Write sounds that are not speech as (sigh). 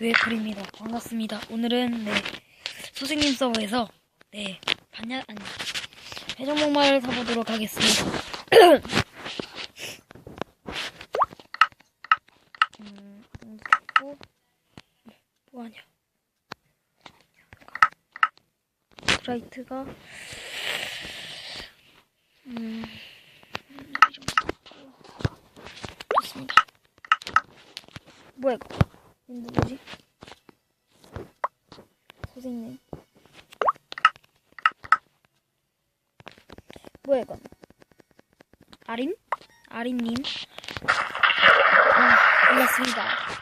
웨이클입니다. 반갑습니다. 오늘은 네 소생님 서버에서 네 반야 아니 회전목마를 사보도록 하겠습니다. (coughs) 음, 됐고 뭐하냐? 브라이트가 음. 뭐야 이거? 얘 누구지? 선생님. 뭐야 이건? 아림? 아림님? 아, 몰랐습니다.